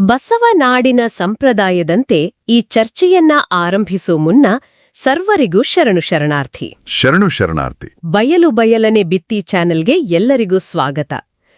ಬಸವನಾಡಿನ ಸಂಪ್ರದಾಯದಂತೆ ಈ ಚರ್ಚೆಯನ್ನ ಆರಂಭಿಸೋ ಮುನ್ನ ಸರ್ವರಿಗೂ ಶರಣು ಶರಣಾರ್ಥಿ. ಶರಣು ಶರಣಾರ್ಥಿ. ಬಯಲು ಬಯಲನೆ ಬಿತ್ತಿ ಚಾನೆಲ್ಗೆ ಎಲ್ಲರಿಗೂ ಸ್ವಾಗತ.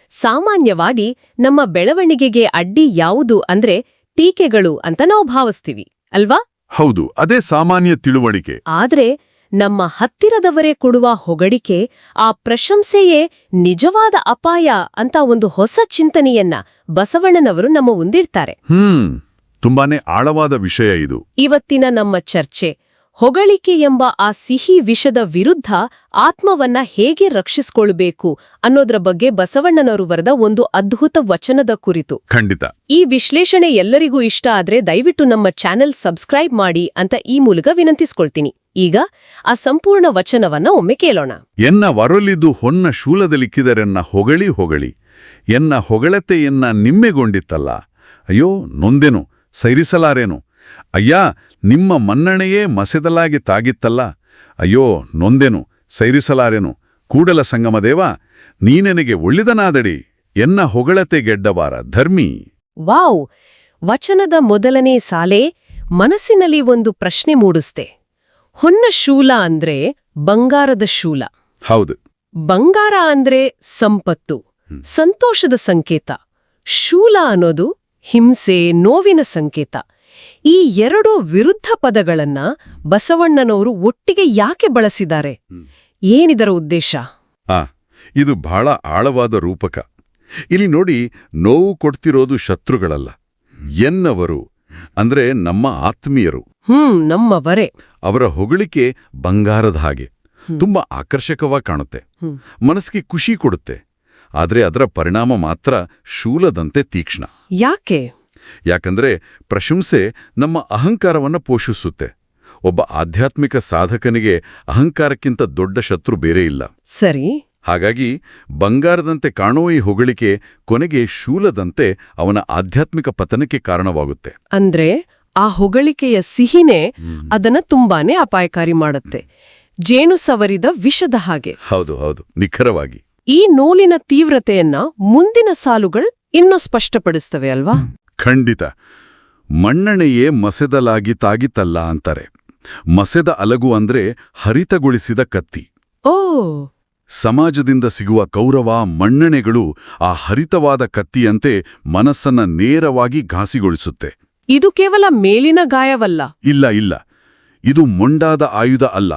ಸಾಮಾನ್ಯವಾಗಿ ನಮ್ಮ ಬೆಳವಣಿಗೆಗೆ ಅಡ್ಡಿ ಯಾವುದು ಅಂದ್ರೆ ಟೀಕೆಗಳು ಅಂತ ನಾವು ಭಾವಿಸ್ತೀವಿ ಅಲ್ವಾ? ಹೌದು ಅದೇ ಸಾಮಾನ್ಯ ತಿಳುವಳಿಕೆ. ಆದ್ರೆ ನಮ್ಮ ಹತ್ತಿರದವರೇ ಕೊಡುವ ಹೊಗಳಿಕೆ ಆ ಪ್ರಶಂಸೆಯೇ ನಿಜವಾದ ಅಪಾಯ ಅಂತ ಒಂದು ಹೊಸ ಚಿಂತನೆಯನ್ನ ಬಸವಣ್ಣನವರು ನಮ್ಮ ಮುಂದಿಡ್ತಾರೆ. ಹ್ಮ್ ತುಂಬಾನೇ ಆಳವಾದ ವಿಷಯ ಇದು. ಇವತ್ತಿನ ನಮ್ಮ ಚರ್ಚೆ. ಹೊಗಳಿಕೆ ಎಂಬ ಆ ಸಿಹಿ ವಿಷದ ವಿರುದ್ಧ ಆತ್ಮವನ್ನ ಹೇಗೆ ರಕ್ಷಿಸ್ಕೊಳ್ಬೇಕು ಅನ್ನೋದ್ರ ಬಗ್ಗೆ ಬಸವಣ್ಣನವರು ಬರೆದ ಒಂದು ಅದ್ಭುತ ವಚನದ ಕುರಿತು. ಖಂಡಿತ. ಈ ವಿಶ್ಲೇಷಣೆ ಎಲ್ಲರಿಗೂ ಇಷ್ಟ ಆದ್ರೆ ದಯವಿಟ್ಟು ನಮ್ಮ ಚಾನೆಲ್ ಸಬ್ಸ್ಕ್ರೈಬ್ ಮಾಡಿ ಅಂತ ಈ ಮೂಲಕ ವಿನಂತಿಸ್ಕೊಳ್ತೀನಿ. ಈಗ ಆ ಸಂಪೂರ್ಣ ವಚನವನ್ನ ಒಮ್ಮೆ ಕೇಳೋಣ. ಎನ್ನ ವರೊಲಿದು ಹೊನ್ನ ಶೂಲದಲ್ಲಿಕ್ಕಿದರೆನ್ನ ಹೊಗಳಿ ಹೊಗಳಿ ಎನ್ನ ಹೊಗಳತೆಯನ್ನ ನಿಮ್ಮೆಗೊಂಡಿತ್ತಲ್ಲ ಅಯ್ಯೋ ನೊಂದೆನು ಸೈರಿಸಲಾರೇನು ಅಯ್ಯ ನಿಮ್ಮ ಮನ್ನಣೆಯೇ ಮಸೆದಲಾಗಿ ತಾಗಿತ್ತಲ್ಲ? ಅಯ್ಯೋ ನೊಂದೆನು ಸೈರಿಸಲಾರೆನು. ಕೂಡಲ ಸಂಗಮದೇವ ನೀನೆನಗೆ ಒಳ್ಳಿದನಾದಡಿ. ಎನ್ನ ಹೊಗಳತೆ ಗೆಡ್ಡವಾರ ಧರ್ಮಿ. ವಾವ್! ವಚನದ ಮೊದಲನೇ ಸಾಲೆ ಮನಸ್ಸಿನಲ್ಲಿ ಒಂದು ಪ್ರಶ್ನೆ ಮೂಡಿಸ್ತೆ. ಹೊನ್ನ ಶೂಲ ಅಂದ್ರೆ ಬಂಗಾರದ ಶೂಲ. ಹೌದು. ಬಂಗಾರ ಅಂದ್ರೆ ಸಂಪತ್ತು ಸಂತೋಷದ ಸಂಕೇತ. ಶೂಲ ಅನ್ನೋದು ಹಿಂಸೆ ನೋವಿನ ಸಂಕೇತ. ಈ ಎರಡು ವಿರುದ್ಧ ಪದಗಳನ್ನ ಬಸವಣ್ಣನವರು ಒಟ್ಟಿಗೆ ಯಾಕೆ ಬಳಸಿದ್ದಾರೆ? ಏನಿದರ ಉದ್ದೇಶ? ಆ ಇದು ಬಹಳ ಆಳವಾದ ರೂಪಕ. ಇಲ್ಲಿ ನೋಡಿ ನೋವು ಕೊಡ್ತಿರೋದು ಶತ್ರುಗಳಲ್ಲ. ಎನ್ನವರು ಅಂದ್ರೆ ನಮ್ಮ ಆತ್ಮೀಯರು. ಹ್ಮ್ ನಮ್ಮವರೇ. ಅವರ ಹೊಗಳಿಕೆ ಬಂಗಾರದ ಹಾಗೆ. ತುಂಬಾ ಆಕರ್ಷಕವಾಗಿ ಕಾಣುತ್ತೆ. ಮನಸ್ಸಿಗೆ ಖುಷಿ ಕೊಡುತ್ತೆ. ಆದರೆ ಅದರ ಪರಿಣಾಮ ಮಾತ್ರ ಶೂಲದಂತೆ ತೀಕ್ಷ್ಣ. ಯಾಕೆ? ಯಾಕಂದ್ರೆ ಪ್ರಶಂಸೆ ನಮ್ಮ ಅಹಂಕಾರವನ್ನ ಪೋಷಿಸುತ್ತೆ. ಒಬ್ಬ ಆಧ್ಯಾತ್ಮಿಕ ಸಾಧಕನಿಗೆ ಅಹಂಕಾರಕ್ಕಿಂತ ದೊಡ್ಡ ಶತ್ರು ಬೇರೆ ಇಲ್ಲ. ಸರಿ. ಹಾಗಾಗಿ ಬಂಗಾರದಂತೆ ಕಾಣುವ ಈ ಹೊಗಳಿಕೆ ಕೊನೆಗೆ ಶೂಲದಂತೆ ಅವನ ಆಧ್ಯಾತ್ಮಿಕ ಪತನಕ್ಕೆ ಕಾರಣವಾಗುತ್ತೆ. ಅಂದ್ರೆ ಆ ಹೊಗಳಿಕೆಯ ಸಿಹಿನೇ ಅದನ್ನ ತುಂಬಾನೇ ಅಪಾಯಕಾರಿ ಮಾಡುತ್ತೆ. ಜೇನು ಸವರಿದ ವಿಷದ ಹಾಗೆ. ಹೌದು ಹೌದು. ನಿಖರವಾಗಿ. ಈ ನೋಲಿನ ತೀವ್ರತೆಯನ್ನ ಮುಂದಿನ ಸಾಲುಗಳು ಇನ್ನೂ ಸ್ಪಷ್ಟಪಡಿಸ್ತವೆ ಅಲ್ವಾ? ಖಂಡಿತ. ಮಣ್ಣಣೆಯೇ ಮಸೆದಲಾಗಿ ತಾಗಿತಲ್ಲ ಅಂತಾರೆ. ಮಸೆದ ಅಲಗು ಅಂದ್ರೆ ಹರಿತಗೊಳಿಸಿದ ಕತ್ತಿ. ಓ! ಸಮಾಜದಿಂದ ಸಿಗುವ ಕೌರವ ಮಣ್ಣೆಣೆಗಳು ಆ ಹರಿತವಾದ ಕತ್ತಿಯಂತೆ ಮನಸ್ಸನ್ನ ನೇರವಾಗಿ ಘಾಸಿಗೊಳಿಸುತ್ತೆ. ಇದು ಕೇವಲ ಮೇಲಿನ ಗಾಯವಲ್ಲ. ಇಲ್ಲ ಇಲ್ಲ. ಇದು ಮೊಂಡಾದ ಆಯುಧ ಅಲ್ಲ.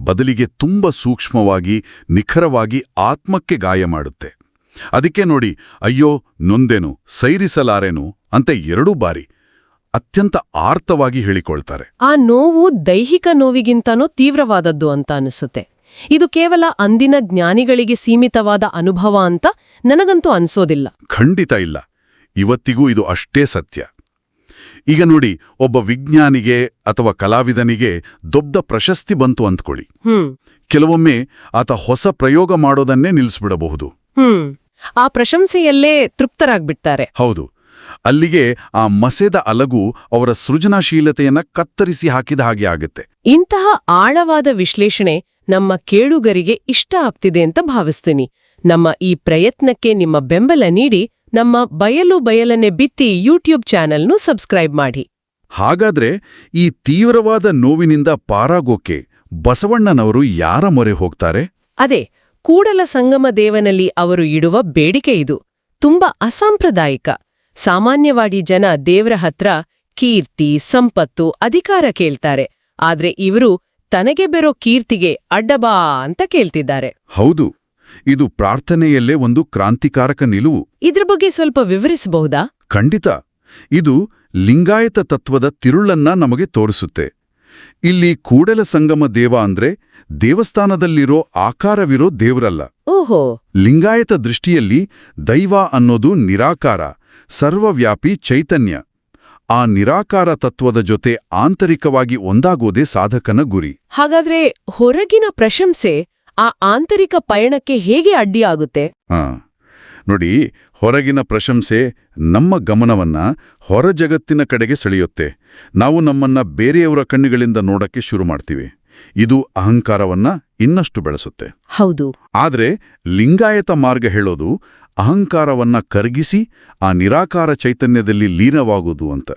ಬದಲಿಗೆ ತುಂಬ ಸೂಕ್ಷ್ಮವಾಗಿ ನಿಖರವಾಗಿ ಆತ್ಮಕ್ಕೆ ಗಾಯ ಮಾಡುತ್ತೆ. ಅದಕ್ಕೆ ನೋಡಿ ಅಯ್ಯೋ ನೊಂದೇನು ಸೈರಿಸಲಾರೇನು ಅಂತ ಎರಡೂ ಬಾರಿ ಅತ್ಯಂತ ಆರ್ತವಾಗಿ ಹೇಳಿಕೊಳ್ತಾರೆ. ಆ ನೋವು ದೈಹಿಕ ನೋವಿಗಿಂತನೂ ತೀವ್ರವಾದದ್ದು ಅಂತ ಅನಿಸುತ್ತೆ. ಇದು ಕೇವಲ ಅಂದಿನ ಜ್ಞಾನಿಗಳಿಗೆ ಸೀಮಿತವಾದ ಅನುಭವ ಅಂತ ನನಗಂತೂ ಅನ್ಸೋದಿಲ್ಲ. ಖಂಡಿತ ಇಲ್ಲ. ಇವತ್ತಿಗೂ ಇದು ಅಷ್ಟೇ ಸತ್ಯ. ಈಗ ನೋಡಿ ಒಬ್ಬ ವಿಜ್ಞಾನಿಗೆ ಅಥವಾ ಕಲಾವಿದನಿಗೆ ದೊಡ್ಡ ಪ್ರಶಸ್ತಿ ಬಂತು ಅಂದ್ಕೊಳ್ಳಿ ಕೆಲವೊಮ್ಮೆ ಆತ ಹೊಸ ಪ್ರಯೋಗ ಮಾಡೋದನ್ನೇ ನಿಲ್ಲಿಸ್ಬಿಡಬಹುದು ಹ್ಮ್. ಆ ಪ್ರಶಂಸೆಯಲ್ಲೇ ತೃಪ್ತರಾಗ್ಬಿಡ್ತಾರೆ. ಹೌದು. ಅಲ್ಲಿಗೆ ಆ ಮಸೆದ ಅಲಗು ಅವರ ಸೃಜನಶೀಲತೆಯನ್ನ ಕತ್ತರಿಸಿ ಹಾಕಿದ ಹಾಗೆ ಆಗುತ್ತೆ. ಇಂತಹ ಆಳವಾದ ವಿಶ್ಲೇಷಣೆ ನಮ್ಮ ಕೇಳುಗರಿಗೆ ಇಷ್ಟ ಆಗ್ತಿದೆ ಅಂತ ಭಾವಿಸ್ತೀನಿ. ನಮ್ಮ ಈ ಪ್ರಯತ್ನಕ್ಕೆ ನಿಮ್ಮ ಬೆಂಬಲ ನೀಡಿ ನಮ್ಮ ಬಯಲು ಬಯಲನೆ ಬಿತ್ತಿ ಯೂಟ್ಯೂಬ್ ಚಾನೆಲ್ನು ಸಬ್ಸ್ಕ್ರೈಬ್ ಮಾಡಿ. ಹಾಗಾದ್ರೆ ಈ ತೀವ್ರವಾದ ನೋವಿನಿಂದ ಪಾರಾಗೋಕೆ ಬಸವಣ್ಣನವರು ಯಾರ ಮೊರೆ ಹೋಗ್ತಾರೆ? ಅದೇ ಕೂಡಲ ಸಂಗಮ ದೇವನಲ್ಲಿ ಅವರು ಇಡುವ ಬೇಡಿಕೆ ಇದು. ತುಂಬಾ ಅಸಾಂಪ್ರದಾಯಿಕ. ಸಾಮಾನ್ಯವಾಗಿ ಜನ ದೇವ್ರ ಹತ್ರ ಕೀರ್ತಿ ಸಂಪತ್ತು ಅಧಿಕಾರ ಕೇಳ್ತಾರೆ. ಆದ್ರೆ ಇವರು ತನಗೆ ಬೆರೋ ಕೀರ್ತಿಗೆ ಅಡ್ಡಬಾ ಅಂತ ಕೇಳ್ತಿದ್ದಾರೆ. ಹೌದು. ಇದು ಪ್ರಾರ್ಥನೆಯಲ್ಲೇ ಒಂದು ಕ್ರಾಂತಿಕಾರಕ ನಿಲುವು. ಇದ್ರ ಬಗ್ಗೆ ಸ್ವಲ್ಪ ವಿವರಿಸಬಹುದಾ? ಖಂಡಿತ. ಇದು ಲಿಂಗಾಯತ ತತ್ವದ ತಿರುಳನ್ನ ನಮಗೆ ತೋರಿಸುತ್ತೆ. ಇಲ್ಲಿ ಕೂಡಲ ಸಂಗಮ ದೇವ ಅಂದ್ರೆ ದೇವಸ್ಥಾನದಲ್ಲಿರೋ ಆಕಾರವಿರೋ ದೇವರಲ್ಲ. ಓಹೋ. ಲಿಂಗಾಯತ ದೃಷ್ಟಿಯಲ್ಲಿ ದೈವ ಅನ್ನೋದು ನಿರಾಕಾರ ಸರ್ವವ್ಯಾಪಿ ಚೈತನ್ಯ. ಆ ನಿರಾಕಾರ ತತ್ವದ ಜೊತೆ ಆಂತರಿಕವಾಗಿ ಒಂದಾಗೋದೇ ಸಾಧಕನ ಗುರಿ. ಹಾಗಾದ್ರೆ ಹೊರಗಿನ ಪ್ರಶಂಸೆ ಆ ಆಂತರಿಕ ಪಯಣಕ್ಕೆ ಹೇಗೆ ಅಡ್ಡಿಯಾಗುತ್ತೆ? ನೋಡಿ ಹೊರಗಿನ ಪ್ರಶಂಸೆ ನಮ್ಮ ಗಮನವನ್ನ ಹೊರ ಜಗತ್ತಿನ ಕಡೆಗೆ ಸೆಳೆಯುತ್ತೆ. ನಾವು ನಮ್ಮನ್ನ ಬೇರೆಯವರ ಕಣ್ಣುಗಳಿಂದ ನೋಡಕ್ಕೆ ಶುರು ಮಾಡ್ತೀವಿ. ಇದು ಅಹಂಕಾರವನ್ನ ಇನ್ನಷ್ಟು ಬೆಳೆಸುತ್ತೆ. ಹೌದು. ಆದರೆ ಲಿಂಗಾಯತ ಮಾರ್ಗ ಹೇಳೋದು ಅಹಂಕಾರವನ್ನ ಕರಗಿಸಿ ಆ ನಿರಾಕಾರ ಚೈತನ್ಯದಲ್ಲಿ ಲೀನವಾಗುವುದು ಅಂತ.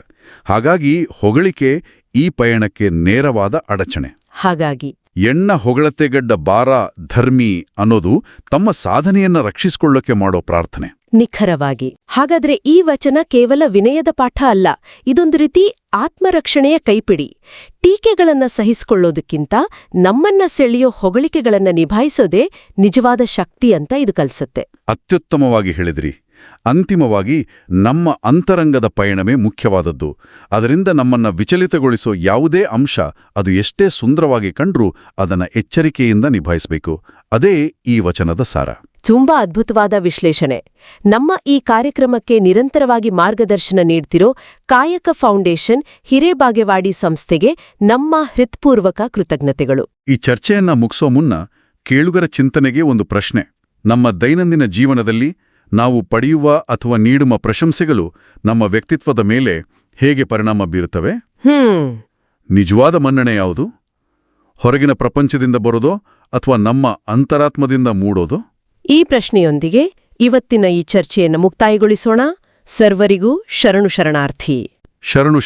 ಹಾಗಾಗಿ ಹೊಗಳಿಕೆ ಈ ಪಯಣಕ್ಕೆ ನೇರವಾದ ಅಡಚಣೆ. ಹಾಗಾಗಿ ಎಣ್ಣ ಹೊಗಳತೆಗಡ್ಡ ಬಾರ ಧರ್ಮಿ ಅನ್ನೋದು ತಮ್ಮ ಸಾಧನೆಯನ್ನ ರಕ್ಷಿಸಿಕೊಳ್ಳೋಕೆ ಮಾಡೋ ಪ್ರಾರ್ಥನೆ. ನಿಖರವಾಗಿ. ಹಾಗಾದ್ರೆ ಈ ವಚನ ಕೇವಲ ವಿನಯದ ಪಾಠ ಅಲ್ಲ ಇದೊಂದು ರೀತಿ ಆತ್ಮರಕ್ಷಣೆಯ ಕೈಪಿಡಿ. ಟೀಕೆಗಳನ್ನ ಸಹಿಸಿಕೊಳ್ಳೋದಕ್ಕಿಂತ ನಮ್ಮನ್ನ ಸೆಳೆಯೋ ಹೊಗಳಿಕೆಗಳನ್ನ ನಿಭಾಯಿಸೋದೇ ನಿಜವಾದ ಶಕ್ತಿ ಅಂತ ಇದು ಕಲ್ಸತ್ತೆ. ಅತ್ಯುತ್ತಮವಾಗಿ ಹೇಳಿದ್ರಿ. ಅಂತಿಮವಾಗಿ ನಮ್ಮ ಅಂತರಂಗದ ಪಯಣವೇ ಮುಖ್ಯವಾದದ್ದು. ಅದರಿಂದ ನಮ್ಮನ್ನ ವಿಚಲಿತಗೊಳಿಸೋ ಯಾವುದೇ ಅಂಶ ಅದು ಎಷ್ಟೇ ಸುಂದರವಾಗಿ ಕಂಡ್ರೂ ಅದನ್ನ ಎಚ್ಚರಿಕೆಯಿಂದ ನಿಭಾಯಿಸಬೇಕು. ಅದೇ ಈ ವಚನದ ಸಾರ. ತುಂಬಾ ಅದ್ಭುತವಾದ ವಿಶ್ಲೇಷಣೆ. ನಮ್ಮ ಈ ಕಾರ್ಯಕ್ರಮಕ್ಕೆ ನಿರಂತರವಾಗಿ ಮಾರ್ಗದರ್ಶನ ನೀಡ್ತಿರೋ ಕಾಯಕ ಫೌಂಡೇಶನ್ ಹಿರೇಬಾಗೇವಾಡಿ ಸಂಸ್ಥೆಗೆ ನಮ್ಮ ಹೃತ್ಪೂರ್ವಕ ಕೃತಜ್ಞತೆಗಳು. ಈ ಚರ್ಚೆಯನ್ನ ಮುಗಿಸೋ ಮುನ್ನ ಕೇಳುಗರ ಚಿಂತನೆಗೆ ಒಂದು ಪ್ರಶ್ನೆ. ನಮ್ಮ ದೈನಂದಿನ ಜೀವನದಲ್ಲಿ ನಾವು ಪಡೆಯುವ ಅಥವಾ ನೀಡುವ ಪ್ರಶಂಸೆಗಳು ನಮ್ಮ ವ್ಯಕ್ತಿತ್ವದ ಮೇಲೆ ಹೇಗೆ ಪರಿಣಾಮ ಬೀರುತ್ತವೆ? ನಿಜವಾದ ಮನ್ನಣೆ ಯಾವುದು? ಹೊರಗಿನ ಪ್ರಪಂಚದಿಂದ ಬರೋದೋ ಅಥವಾ ನಮ್ಮ ಅಂತರಾತ್ಮದಿಂದ ಮೂಡೋದೋ? ಈ ಪ್ರಶ್ನೆಯೊಂದಿಗೆ ಇವತ್ತಿನ ಈ ಚರ್ಚೆಯನ್ನು ಮುಕ್ತಾಯಗೊಳಿಸೋಣ. ಸರ್ವರಿಗೂ ಶರಣು ಶರಣಾರ್ಥಿ. ಶರಣು